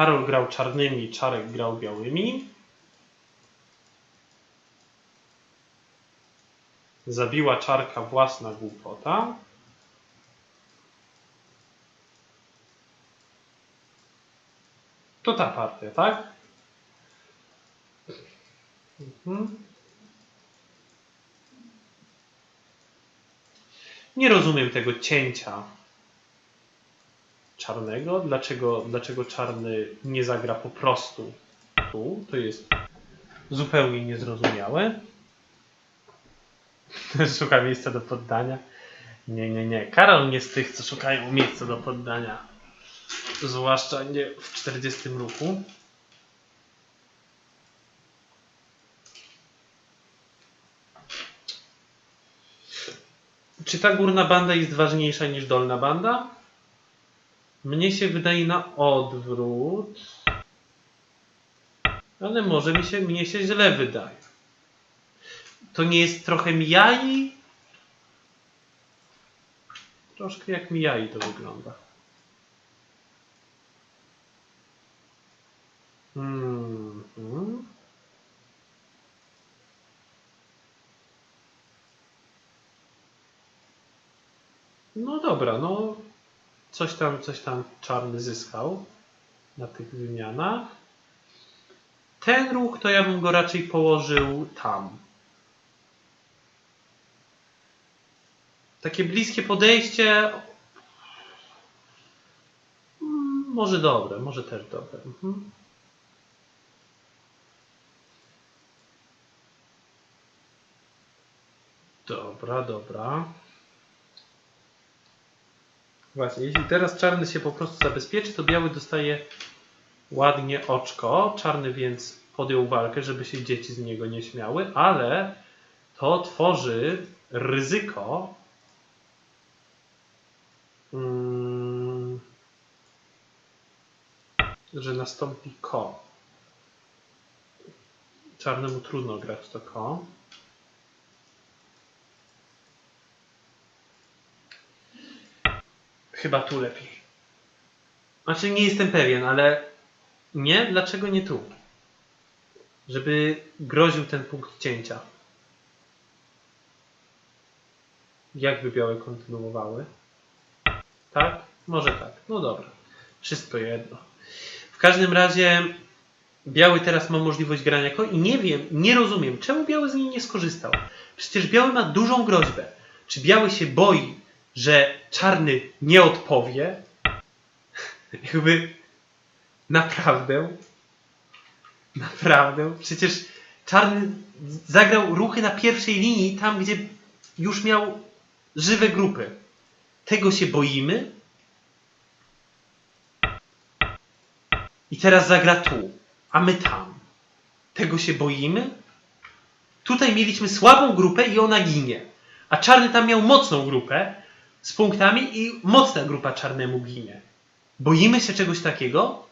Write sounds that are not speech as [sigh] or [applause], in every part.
Karol grał czarnymi, Czarek grał białymi. Zabiła Czarka własna głupota. To ta partia, tak? Mhm. Nie rozumiem tego cięcia czarnego. Dlaczego, dlaczego czarny nie zagra po prostu tu? To jest zupełnie niezrozumiałe. [laughs] Szuka miejsca do poddania. Nie, nie, nie. Karol nie z tych, co szukają miejsca do poddania. Zwłaszcza nie w 40 ruchu. Czy ta górna banda jest ważniejsza niż dolna banda? Mnie się wydaje na odwrót. Ale może mi się, mnie się źle wydaje. To nie jest trochę Miyai? Troszkę jak Miyai to wygląda. Mhm. No dobra, no coś tam, coś tam czarny zyskał na tych wymianach. Ten ruch to ja bym go raczej położył tam. Takie bliskie podejście. mm, Może dobre, może też dobre. Mhm. Dobra, dobra. Właśnie, jeśli teraz czarny się po prostu zabezpieczy, to biały dostaje ładnie oczko. Czarny więc podjął walkę, żeby się dzieci z niego nie śmiały, ale to tworzy ryzyko, mm, że nastąpi ko. Czarnemu trudno grać to ko. Chyba tu lepiej. Znaczy nie jestem pewien, ale nie? Dlaczego nie tu? Żeby groził ten punkt cięcia. Jakby białe kontynuowały? Tak? Może tak. No dobra. Wszystko jedno. W każdym razie biały teraz ma możliwość grania ko i nie wiem, nie rozumiem, czemu biały z niej nie skorzystał. Przecież biały ma dużą groźbę. Czy biały się boi, że czarny nie odpowie? Jakby naprawdę, naprawdę, przecież czarny zagrał ruchy na pierwszej linii, tam gdzie już miał żywe grupy. Tego się boimy? I teraz zagra tu, a my tam. Tego się boimy? Tutaj mieliśmy słabą grupę i ona ginie. A czarny tam miał mocną grupę z punktami i mocna grupa czarnemu ginie. Boimy się czegoś takiego?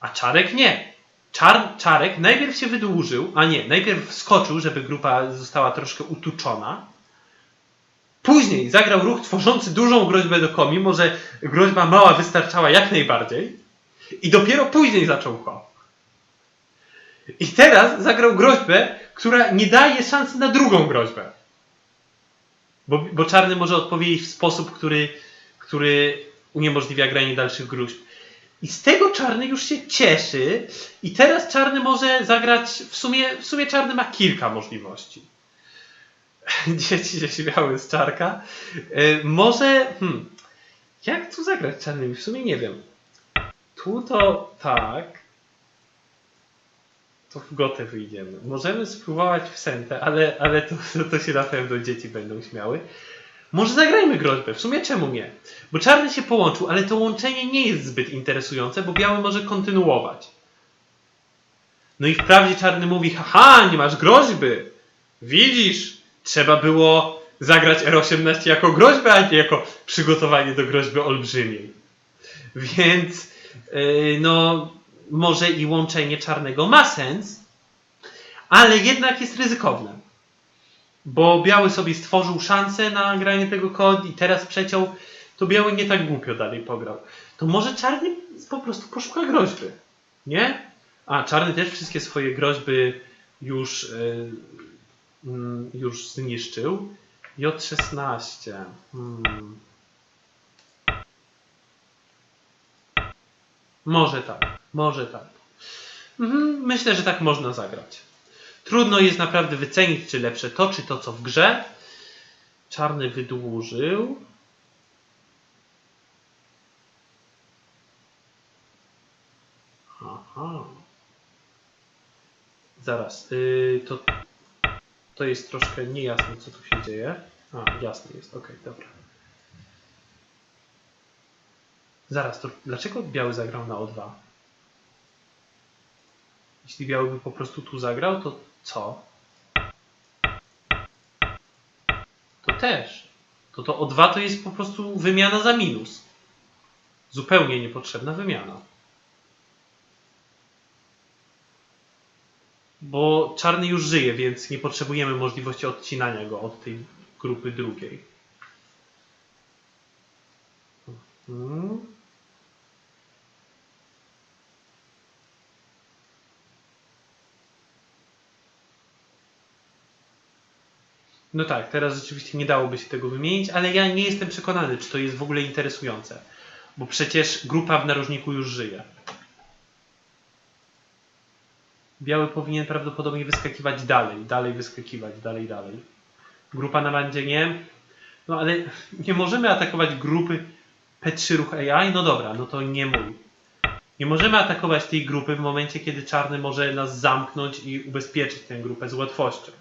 A Czarek nie. Czar, Czarek najpierw się wydłużył, a nie, najpierw wskoczył, żeby grupa została troszkę utuczona. Później zagrał ruch tworzący dużą groźbę do komi, może groźba mała wystarczała jak najbardziej. I dopiero później zaczął ko. I teraz zagrał groźbę, która nie daje szansy na drugą groźbę. Bo, bo czarny może odpowiedzieć w sposób, który, który uniemożliwia granie dalszych gruźb. I z tego czarny już się cieszy. I teraz czarny może zagrać. W sumie, w sumie czarny ma kilka możliwości. [laughs] Dzieci się śmiały z czarka. E, może. Hmm, jak tu zagrać czarnymi? W sumie nie wiem. Tu to tak. To w gotę wyjdziemy. Możemy spróbować w sentę, ale, ale to, [laughs] to, się na pewno dzieci będą śmiały. Może zagrajmy groźbę. W sumie czemu nie? Bo czarny się połączył, ale to łączenie nie jest zbyt interesujące, bo biały może kontynuować. No i wprawdzie czarny mówi, haha, nie masz groźby. Widzisz, trzeba było zagrać R18 jako groźbę, a nie jako przygotowanie do groźby olbrzymiej. Więc, yy, no, może i łączenie czarnego ma sens, ale jednak jest ryzykowne. Bo biały sobie stworzył szansę na granie tego kod i teraz przeciął, to biały nie tak głupio dalej pograł. To może czarny po prostu poszuka groźby. Nie? A, czarny też wszystkie swoje groźby już, y, mm, już zniszczył. J16. Hmm. Może tak, może tak. Mhm, myślę, że tak można zagrać. Trudno jest naprawdę wycenić, czy lepsze to, czy to, co w grze. Czarny wydłużył. Aha. Zaraz. Yy, to, to jest troszkę niejasne, co tu się dzieje. A, jasne jest. Okej, dobra. Zaraz, to dlaczego biały zagrał na O2? Jeśli biały by po prostu tu zagrał, to co? To też. To to O2 to jest po prostu wymiana za minus. Zupełnie niepotrzebna wymiana. Bo czarny już żyje, więc nie potrzebujemy możliwości odcinania go od tej grupy drugiej. Mhm. No tak, teraz rzeczywiście nie dałoby się tego wymienić, ale ja nie jestem przekonany, czy to jest w ogóle interesujące. Bo przecież grupa w narożniku już żyje. Biały powinien prawdopodobnie wyskakiwać dalej, dalej wyskakiwać, dalej, dalej. Grupa na bandzie nie. No ale [laughs] nie możemy atakować grupy P3 ruch AI. No dobra, no to nie mój. Nie możemy atakować tej grupy w momencie, kiedy czarny może nas zamknąć i ubezpieczyć tę grupę z łatwością.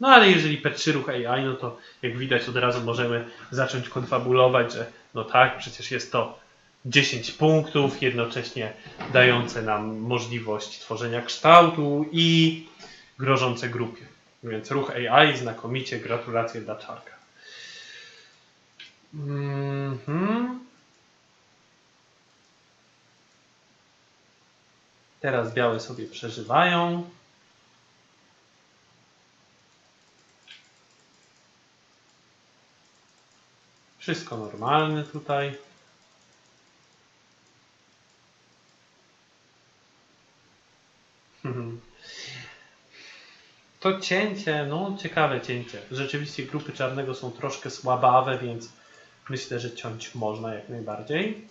No ale jeżeli P3 ruch AI, no to jak widać od razu możemy zacząć konfabulować, że no tak, przecież jest to 10 punktów, jednocześnie dające nam możliwość tworzenia kształtu i grożące grupie. Więc ruch AI znakomicie, gratulacje dla Czarka. Mhm. Teraz białe sobie przeżywają. Wszystko normalne tutaj. Mhm. To cięcie, no ciekawe cięcie. Rzeczywiście grupy czarnego są troszkę słabawe, więc myślę, że ciąć można jak najbardziej.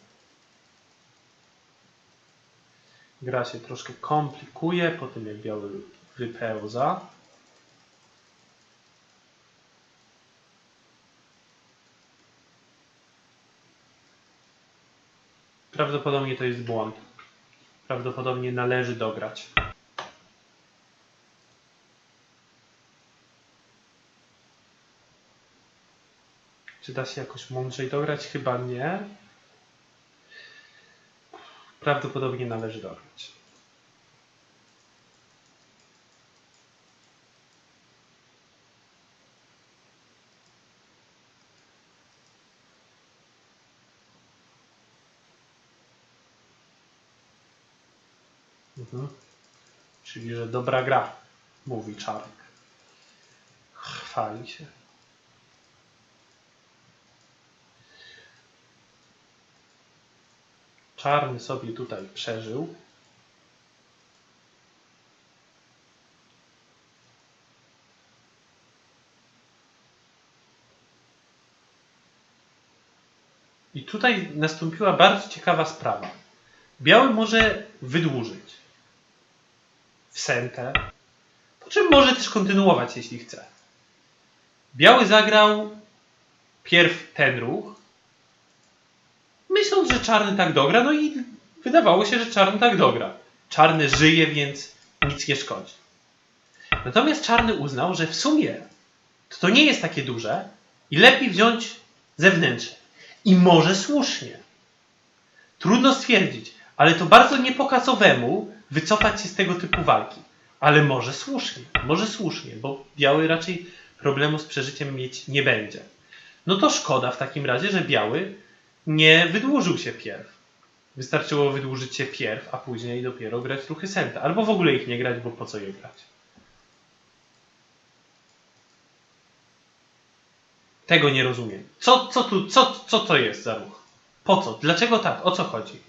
Gra się troszkę komplikuje po tym jak biały wypełza. Prawdopodobnie to jest błąd. Prawdopodobnie należy dograć. Czy da się jakoś mądrzej dograć? Chyba nie. Prawdopodobnie należy dograć. Czyli, że dobra gra, mówi Czarek. Chwali się. Czarny sobie tutaj przeżył. I tutaj nastąpiła bardzo ciekawa sprawa. Biały może wydłużyć w sentę, po czym może też kontynuować, jeśli chce. Biały zagrał pierw ten ruch, myśląc, że czarny tak dogra, no i wydawało się, że czarny tak dogra. Czarny żyje, więc nic nie szkodzi. Natomiast czarny uznał, że w sumie to, to nie jest takie duże i lepiej wziąć zewnętrzne. I może słusznie. Trudno stwierdzić, ale to bardzo nie po kasowemu wycofać się z tego typu walki. Ale może słusznie, może słusznie, bo biały raczej problemu z przeżyciem mieć nie będzie. No to szkoda w takim razie, że biały nie wydłużył się pierw. Wystarczyło wydłużyć się pierw, a później dopiero grać ruchy senta. Albo w ogóle ich nie grać, bo po co je grać? Tego nie rozumiem. Co, co, tu, co, co to jest za ruch? Po co? Dlaczego tak? O co chodzi?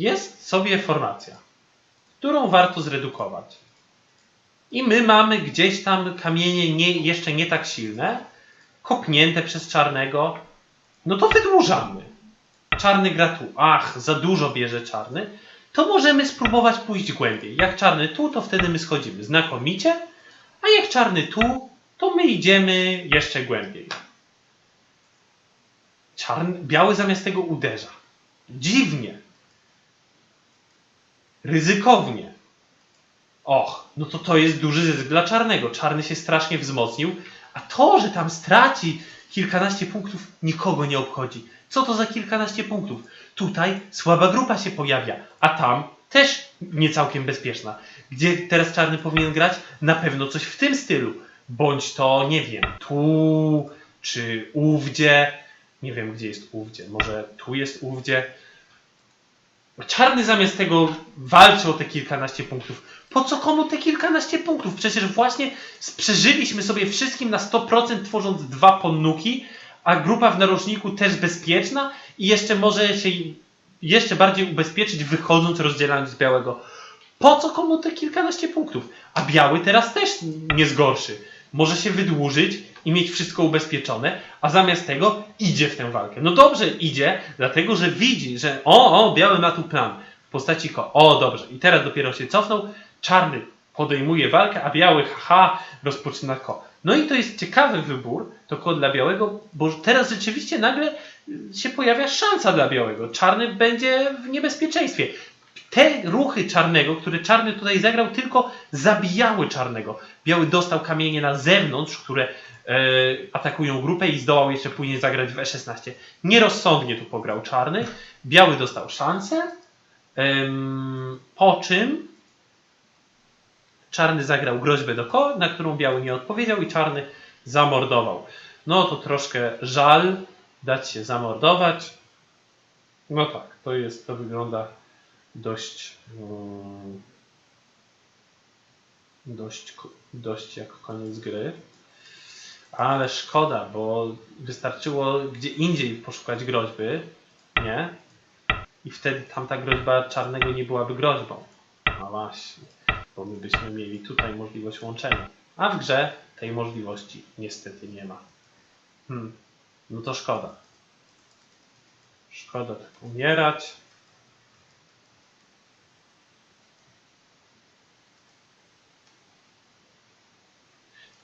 Jest sobie formacja, którą warto zredukować. I my mamy gdzieś tam kamienie nie, jeszcze nie tak silne, kopnięte przez czarnego. No to wydłużamy. Czarny gra tu. Ach, za dużo bierze czarny. To możemy spróbować pójść głębiej. Jak czarny tu, to wtedy my schodzimy znakomicie, a jak czarny tu, to my idziemy jeszcze głębiej. Czarny, biały zamiast tego uderza. Dziwnie. Ryzykownie. Och, no to to jest duży zysk dla czarnego. Czarny się strasznie wzmocnił, a to, że tam straci kilkanaście punktów, nikogo nie obchodzi. Co to za kilkanaście punktów? Tutaj słaba grupa się pojawia, a tam też nie całkiem bezpieczna. Gdzie teraz czarny powinien grać? Na pewno coś w tym stylu. Bądź to, nie wiem, tu, czy ówdzie. Nie wiem, gdzie jest ówdzie. Może tu jest ówdzie. Czarny zamiast tego walczy o te kilkanaście punktów. Po co komu te kilkanaście punktów? Przecież właśnie przeżyliśmy sobie wszystkim na 100% tworząc dwa ponnuki, a grupa w narożniku też bezpieczna i jeszcze może się jeszcze bardziej ubezpieczyć wychodząc, rozdzielając białego. Po co komu te kilkanaście punktów? A biały teraz też nie zgorszy. Może się wydłużyć i mieć wszystko ubezpieczone, a zamiast tego idzie w tę walkę. No dobrze, idzie, dlatego że widzi, że o, o, biały ma tu plan w postaci ko. O, dobrze. I teraz dopiero się cofnął. Czarny podejmuje walkę, a biały, haha, rozpoczyna ko. No i to jest ciekawy wybór, to ko dla białego, bo teraz rzeczywiście nagle się pojawia szansa dla białego. Czarny będzie w niebezpieczeństwie. Te ruchy czarnego, które czarny tutaj zagrał, tylko zabijały czarnego. Biały dostał kamienie na zewnątrz, które e, atakują grupę i zdołał jeszcze później zagrać w E16. Nierozsądnie tu pograł czarny. Biały dostał szansę, po czym czarny zagrał groźbę do ko, na którą biały nie odpowiedział i czarny zamordował. No to troszkę żal dać się zamordować. No tak, to jest, to wygląda dość mm, dość, dość jak koniec gry. Ale szkoda, bo wystarczyło gdzie indziej poszukać groźby, nie? I wtedy tamta groźba czarnego nie byłaby groźbą. No właśnie, bo my byśmy mieli tutaj możliwość łączenia. A w grze tej możliwości niestety nie ma. Hmm. No to szkoda. Szkoda tak umierać.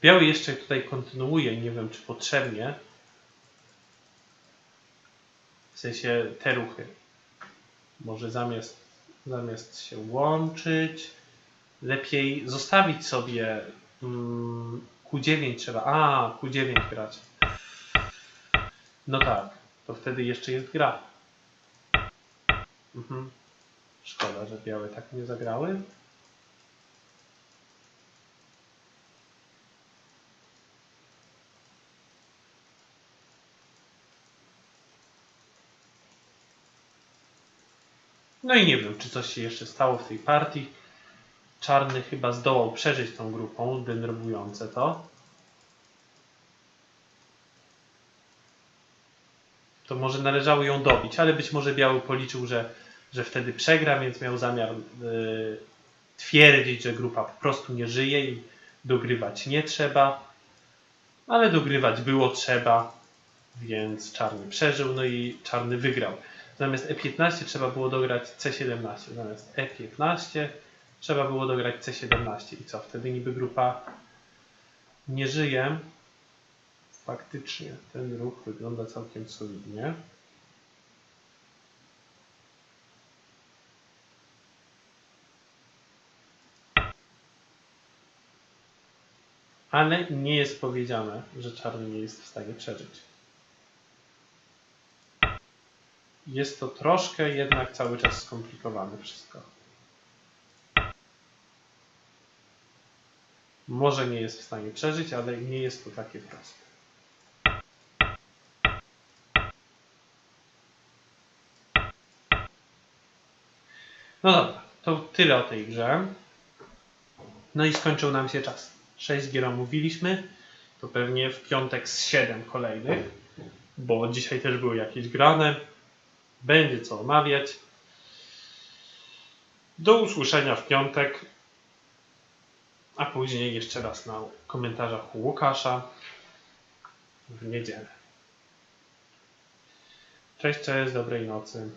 Biały jeszcze tutaj kontynuuje, nie wiem czy potrzebnie. W sensie te ruchy. Może zamiast, zamiast się łączyć, lepiej zostawić sobie mm, Q9 trzeba. A, Q9 grać. No tak, to wtedy jeszcze jest gra. Mhm. Szkoda, że białe tak nie zagrały. No i nie wiem, czy coś się jeszcze stało w tej partii. Czarny chyba zdołał przeżyć tą grupą, denerwujące to. To może należało ją dobić, ale być może Biały policzył, że, że wtedy przegra, więc miał zamiar yy, twierdzić, że grupa po prostu nie żyje i dogrywać nie trzeba. Ale dogrywać było trzeba, więc czarny przeżył, no i czarny wygrał. Zamiast E15 trzeba było dograć C17. Zamiast E15 trzeba było dograć C17. I co? Wtedy niby grupa nie żyje. Faktycznie ten ruch wygląda całkiem solidnie. Ale nie jest powiedziane, że czarny nie jest w stanie przeżyć. Jest to troszkę jednak cały czas skomplikowane wszystko. Może nie jest w stanie przeżyć, ale nie jest to takie proste. No dobra, to tyle o tej grze. No i skończył nam się czas. 6 gier omówiliśmy. To pewnie w piątek z 7 kolejnych, bo dzisiaj też były jakieś grane. Będzie co omawiać. Do usłyszenia w piątek, a później jeszcze raz na komentarzach u Łukasza w niedzielę. Cześć, cześć, dobrej nocy.